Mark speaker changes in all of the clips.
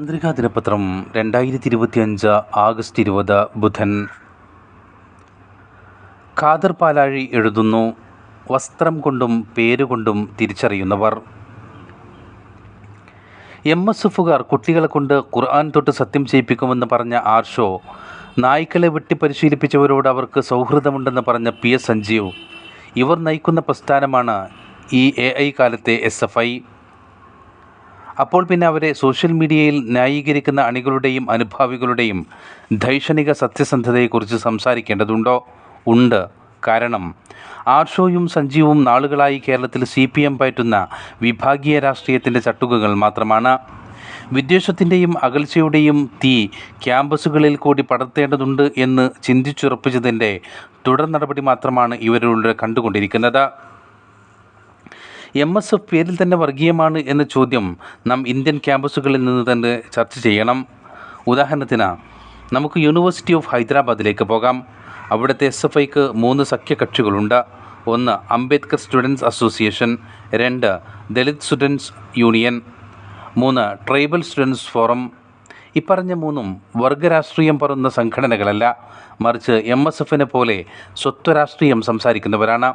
Speaker 1: ചന്ദ്രികാ ദിനപത്രം രണ്ടായിരത്തി ഇരുപത്തിയഞ്ച് ആഗസ്റ്റ് ഇരുപത് ബുധൻ. ഖാദർ പാലാഴി എഴുതുന്നു വസ്ത്രം കൊണ്ടും പേരുകൊണ്ടും തിരിച്ചറിയുന്നവർ. എം എസ് എഫുകാർ കുട്ടികളെ കൊണ്ട് ഖുർആൻ തൊട്ട് സത്യം ചെയ്യിപ്പിക്കുമെന്ന് പറഞ്ഞ ആർഷോ നായ്ക്കളെ വെട്ടി പരിശീലിപ്പിച്ചവരോട് അവർക്ക് സൗഹൃദമുണ്ടെന്ന് പറഞ്ഞ പി എസ് സഞ്ജീവ്. ഇവർ നയിക്കുന്ന പ്രസ്ഥാനമാണ് ഈ എ ഐ കാലത്തെ എസ് എഫ് ഐ. അപ്പോൾ പിന്നെ അവരെ സോഷ്യൽ മീഡിയയിൽ ന്യായീകരിക്കുന്ന അണികളുടെയും അനുഭാവികളുടെയും ധൈഷണിക സത്യസന്ധതയെക്കുറിച്ച് സംസാരിക്കേണ്ടതുണ്ടോ? ഉണ്ട്. കാരണം ആർഷോയും സഞ്ജീവും നാളുകളായി കേരളത്തിൽ സി പി എം പയറ്റുന്ന വിഭാഗീയ രാഷ്ട്രീയത്തിന്റെ ചട്ടുകങ്ങൾ മാത്രമാണ്. വിദ്വേഷത്തിന്റെയും അകൽച്ചയുടെയും തീ ക്യാമ്പസുകളിൽ കൂടി പടർത്തേണ്ടതുണ്ട് എന്ന് ചിന്തിച്ചുറപ്പിച്ചതിന്റെ തുടർ നടപടി മാത്രമാണ് ഇവരിലൂടെ കണ്ടുകൊണ്ടിരിക്കുന്നത്. എം എസ് എഫ് പേരിൽ തന്നെ വർഗീയമാണ് എന്ന ചോദ്യം നാം ഇന്ത്യൻ ക്യാമ്പസുകളിൽ നിന്ന് തന്നെ ചർച്ച ചെയ്യണം. ഉദാഹരണത്തിന് നമുക്ക് യൂണിവേഴ്സിറ്റി ഓഫ് ഹൈദരാബാദിലേക്ക് പോകാം. അവിടുത്തെ എസ് എഫ് ഐക്ക് മൂന്ന് സഖ്യകക്ഷികളുണ്ട്. ഒന്ന് അംബേദ്കർ സ്റ്റുഡൻസ് അസോസിയേഷൻ രണ്ട് ദലിത് സ്റ്റുഡൻസ് യൂണിയൻ മൂന്ന് ട്രൈബൽ സ്റ്റുഡൻസ് ഫോറം. ഇപ്പറഞ്ഞ മൂന്നും വർഗരാഷ്ട്രീയം പറയുന്ന സംഘടനകളല്ല. മറിച്ച് എം എസ് എഫിനെ പോലെ സ്വത്വരാഷ്ട്രീയം സംസാരിക്കുന്നവരാണ്.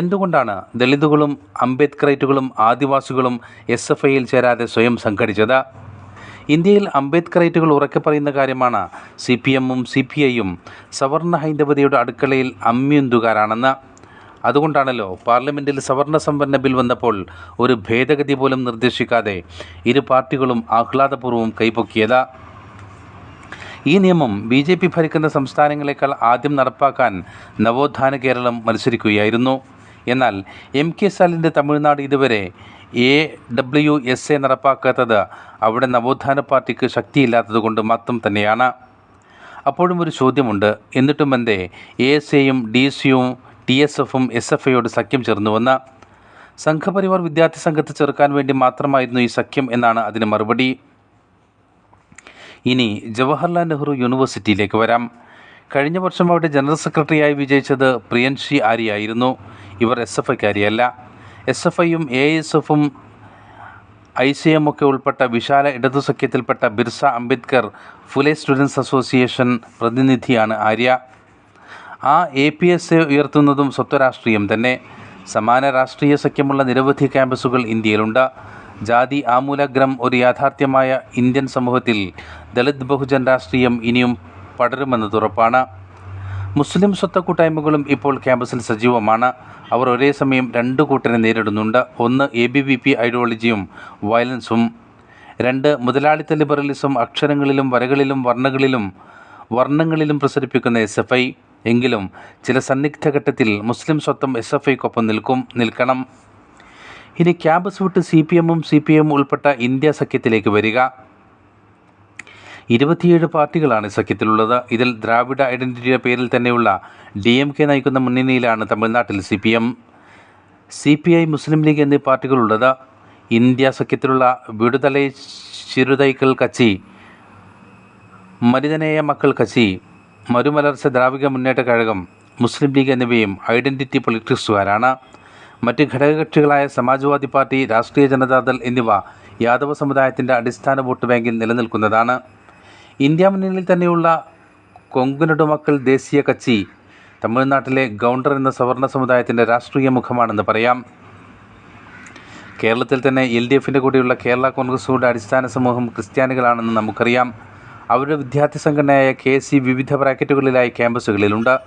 Speaker 1: എന്തുകൊണ്ടാണ് ദളിതുകളും അംബേദ്കറൈറ്റുകളും ആദിവാസികളും എസ് എഫ് ഐയിൽ ചേരാതെ സ്വയം സംഘടിച്ചത്? ഇന്ത്യയിൽ അംബേദ്കറൈറ്റുകൾ ഉറക്കെ പറയുന്ന കാര്യമാണ് സി പി എമ്മും സി പി ഐയും സവർണ ഹൈന്ദവതയുടെ അടുക്കളയിൽ അമ്മിയുന്തുകാരാണെന്ന് അതുകൊണ്ടാണല്ലോ പാർലമെന്റിൽ സവർണ സംവരണ ബിൽ വന്നപ്പോൾ ഒരു ഭേദഗതി പോലും നിർദ്ദേശിക്കാതെ ഇരു പാർട്ടികളും ആഹ്ലാദപൂർവം കൈപ്പൊക്കിയത് ഈ നിയമം ബി ജെ പി ഭരിക്കുന്ന സംസ്ഥാനങ്ങളെക്കാൾ ആദ്യം നടപ്പാക്കാൻ നവോത്ഥാന കേരളം മത്സരിക്കുകയായിരുന്നു. എന്നാൽ എം കെ സ്റ്റാലിന്റെ തമിഴ്നാട് ഇതുവരെ എ ഡബ്ല്യു എസ് എ നടപ്പാക്കാത്തത് അവിടെ നവോത്ഥാന പാർട്ടിക്ക് ശക്തിയില്ലാത്തതുകൊണ്ട് മാത്രം തന്നെയാണ്. അപ്പോഴും ഒരു ചോദ്യമുണ്ട്. എന്നിട്ടും എന്തേ എ എസ് എയും ഡി എസ് യുവും ടി എസ് എഫും എസ് എഫ് ഐയോട് സഖ്യം ചേർന്നുവെന്ന്. സംഘപരിവാർ വിദ്യാർത്ഥി സംഘത്തെ ചെറുക്കാൻ വേണ്ടി മാത്രമായിരുന്നു ഈ സഖ്യം എന്നാണ് അതിന് മറുപടി. ഇനി ജവഹർലാൽ നെഹ്റു യൂണിവേഴ്സിറ്റിയിലേക്ക് വരാം. കഴിഞ്ഞ വർഷം അവിടെ ജനറൽ സെക്രട്ടറിയായി വിജയിച്ചത് പ്രിയൻഷി ആര്യായിരുന്നു. ഇവർ എസ് എഫ് ഐക്കാരിയല്ല. എസ് എഫ് ഐയും എ എസ് എഫും ഐ സി എം ഒക്കെ ഉൾപ്പെട്ട വിശാല ഇടതു സഖ്യത്തിൽപ്പെട്ട ബിർസ അംബേദ്കർ ഫുലെ സ്റ്റുഡൻസ് അസോസിയേഷൻ പ്രതിനിധിയാണ് ആര്യ. ആ എ പി എസ് എ ഉയർത്തുന്നതും സ്വത്വരാഷ്ട്രീയം തന്നെ. സമാന രാഷ്ട്രീയ സഖ്യമുള്ള നിരവധി ക്യാമ്പസുകൾ ഇന്ത്യയിലുണ്ട്. ജാതി ആമൂലഗ്രം ഒരു യാഥാർത്ഥ്യമായ ഇന്ത്യൻ സമൂഹത്തിൽ ദളിത് ബഹുജൻ രാഷ്ട്രീയം ഇനിയും പടരുമെന്നത് ഉറപ്പാണ്. മുസ്ലിം സ്വത്ത കൂട്ടായ്മകളും ഇപ്പോൾ ക്യാമ്പസിൽ സജീവമാണ്. അവർ ഒരേ സമയം രണ്ട് കൂട്ടരെ നേരിടുന്നുണ്ട്. ഒന്ന് എ ബി വി പി ഐഡിയോളജിയും വയലൻസും രണ്ട് മുതലാളിത്ത ലിബറലിസം അക്ഷരങ്ങളിലും വരകളിലും വർണകളിലും വർണങ്ങളിലും പ്രസരിപ്പിക്കുന്ന എസ് എഫ് ഐ എങ്കിലും ചില സന്നിഗ്ധ ഘട്ടത്തിൽ മുസ്ലിം സ്വത്തം എസ് എഫ് ഐക്കൊപ്പം നിൽക്കും നിൽക്കണം. ഇനി ക്യാമ്പസ് വിട്ട് സി പി എമ്മും സി പി എമ്മും ഉൾപ്പെട്ട ഇന്ത്യ സഖ്യത്തിലേക്ക് വരിക. ഇരുപത്തിയേഴ് പാർട്ടികളാണ് സഖ്യത്തിലുള്ളത്. ഇതിൽ ദ്രാവിഡ ഐഡന്റിറ്റിയുടെ പേരിൽ തന്നെയുള്ള ഡി എം കെ നയിക്കുന്ന മുന്നണിയിലാണ് തമിഴ്നാട്ടിൽ C P M. C P I Muslim League എന്നീ പാർട്ടികളുള്ളത്. ഇന്ത്യ സഖ്യത്തിലുള്ള വിടുതലൈ ചിരുതൈക്കൽ കച്ചി മരുതനേയ മക്കൾ കച്ചി മരുമലർച്ച ദ്രാവിക മുന്നേറ്റ കഴകം മുസ്ലിം ലീഗ് എന്നിവയും ഐഡന്റിറ്റി പൊളിറ്റിക്സുകാരാണ്. മറ്റ് ഘടകകക്ഷികളായ സമാജ്വാദി പാർട്ടി രാഷ്ട്രീയ ജനതാദൾ എന്നിവ യാദവ സമുദായത്തിന്റെ അടിസ്ഥാന വോട്ട് ബാങ്കിൽ നിലനിൽക്കുന്നതാണ്. ഇന്ത്യ മുന്നണിയിൽ തന്നെയുള്ള കൊങ്കണടുമക്കൾ ദേശീയ കച്ചി. തമിഴ്നാട്ടിലെ ഗൗണ്ടർ എന്ന സവർണ സമുദായത്തിന്റെ രാഷ്ട്രീയ മുഖമാണെന്ന് പറയാം. കേരളത്തിൽ തന്നെ എൽ ഡി എഫിന്റെ കൂടെയുള്ള കേരള കോൺഗ്രസുകളുടെ അടിസ്ഥാന സമൂഹം ക്രിസ്ത്യാനികളാണെന്ന് നമുക്കറിയാം. അവരുടെ വിദ്യാർത്ഥി സംഘടനയായ കെ സി വിവിധ ബ്രാക്കറ്റുകളിലായി ക്യാമ്പസുകളിലുണ്ട്.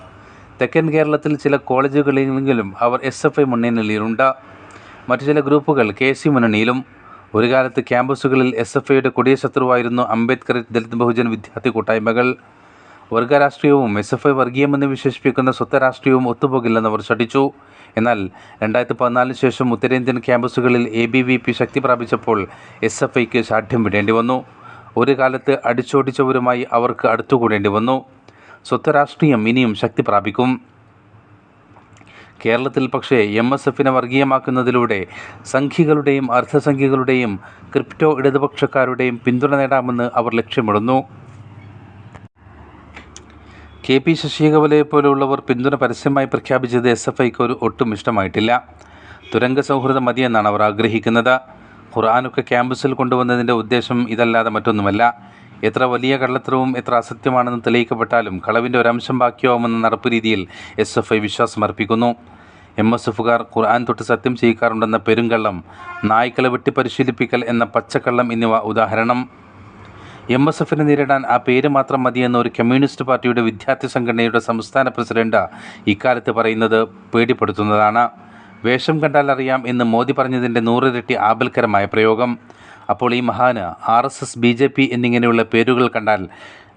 Speaker 1: തെക്കൻ കേരളത്തിൽ ചില കോളേജുകളിലെങ്കിലും അവർ എസ് എഫ് ഐ മുന്നണിയിലുണ്ട്. മറ്റു ചില ഗ്രൂപ്പുകൾ കെ സി മുന്നണിയിലും. ഒരു കാലത്ത് ക്യാമ്പസുകളിൽ എസ് എഫ് ഐയുടെ കൊടിയ ശത്രുവായിരുന്നു അംബേദ്കർ ദലിത് ബഹുജൻ വിദ്യാർത്ഥി കൂട്ടായ്മകൾ. വർഗരാഷ്ട്രീയവും എസ് എഫ് ഐ വർഗീയമെന്ന് വിശേഷിപ്പിക്കുന്ന സ്വത്ത രാഷ്ട്രീയവും ഒത്തുപോകില്ലെന്ന് അവർ ശഠിച്ചു. എന്നാൽ രണ്ടായിരത്തി പതിനാലിന് ശേഷം ഉത്തരേന്ത്യൻ ക്യാമ്പസുകളിൽ എ ബി വി പി ശക്തി പ്രാപിച്ചപ്പോൾ എസ് എഫ് ഐക്ക് ശാഠ്യം വിടേണ്ടി വന്നു. ഒരു കാലത്ത് അടിച്ചോടിച്ചവരുമായി അവർക്ക് അടുത്തുകൂടേണ്ടി വന്നു. സ്വത്വരാഷ്ട്രീയം ഇനിയും ശക്തി പ്രാപിക്കും. കേരളത്തിൽ പക്ഷേ എം എസ് എഫിനെ വർഗീയമാക്കുന്നതിലൂടെ സംഖ്യകളുടെയും അർദ്ധസംഖ്യകളുടെയും ക്രിപ്റ്റോ ഇടതുപക്ഷക്കാരുടെയും പിന്തുണ നേടാമെന്ന് അവർ ലക്ഷ്യമിടുന്നു. കെ പി ശശികവലയെ പോലെയുള്ളവർ പിന്തുണ പരസ്യമായി പ്രഖ്യാപിച്ചത് എസ് എഫ് ഐക്ക് ഒരു ഒട്ടും ഇഷ്ടമായിട്ടില്ല. തുരങ്ക സൗഹൃദം മതിയെന്നാണ് അവർ ആഗ്രഹിക്കുന്നത്. ഖുർആാനൊക്കെ ക്യാമ്പസിൽ കൊണ്ടുവന്നതിന്റെ ഉദ്ദേശം ഇതല്ലാതെ മറ്റൊന്നുമല്ല. എത്ര വലിയ കള്ളത്തരവും എത്ര അസത്യമാണെന്ന് തെളിയിക്കപ്പെട്ടാലും കളവിന്റെ ഒരംശം ബാക്കിയാവുമെന്ന നടപ്പ് രീതിയിൽ എസ് എഫ് ഐ വിശ്വാസമർപ്പിക്കുന്നു. എം എസ് എഫുകാർ ഖുർആൻ തൊട്ട് സത്യം ചെയ്യിക്കാറുണ്ടെന്ന പെരുങ്കള്ളം നായ്ക്കളെ വെട്ടി പരിശീലിപ്പിക്കൽ എന്ന പച്ചക്കള്ളം എന്നിവ ഉദാഹരണം. എം എസ് എഫിനെ നേരിടാൻ ആ പേര് മാത്രം മതിയെന്ന ഒരു കമ്മ്യൂണിസ്റ്റ് പാർട്ടിയുടെ വിദ്യാർത്ഥി സംഘടനയുടെ സംസ്ഥാന പ്രസിഡന്റ് ഇക്കാലത്ത് പറയുന്നത് പേടിപ്പെടുത്തുന്നതാണ്. വേഷം കണ്ടാൽ അറിയാം എന്ന് മോദി പറഞ്ഞതിന്റെ നൂറിരട്ടി ആപൽക്കരമായ പ്രയോഗം. അപ്പോൾ ഈ മഹാന് R S S B J P എന്നിങ്ങനെയുള്ള പേരുകൾ കണ്ടാൽ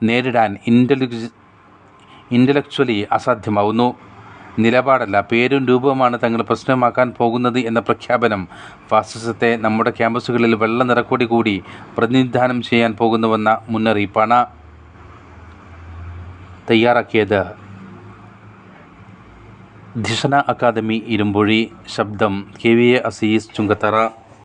Speaker 1: നേരിടാൻ ഇന്റലിജ് ഇന്റലക്ച്വലി അസാധ്യമാവുന്നു. നിലപാടല്ല പേരും രൂപവുമാണ് തങ്ങൾ പ്രശ്നമാക്കാൻ പോകുന്നത് എന്ന പ്രഖ്യാപനം ഫാസിസത്തെ നമ്മുടെ ക്യാമ്പസുകളിൽ വെള്ള നിറക്കൂടി കൂടി പ്രതിനിധാനം ചെയ്യാൻ പോകുന്നുവെന്ന മുന്നറിയിപ്പാണ് തയ്യാറാക്കിയത്. ധിഷണ അക്കാദമി ഇരുമ്പൊഴി ശബ്ദം K V A Azeez Chungathara.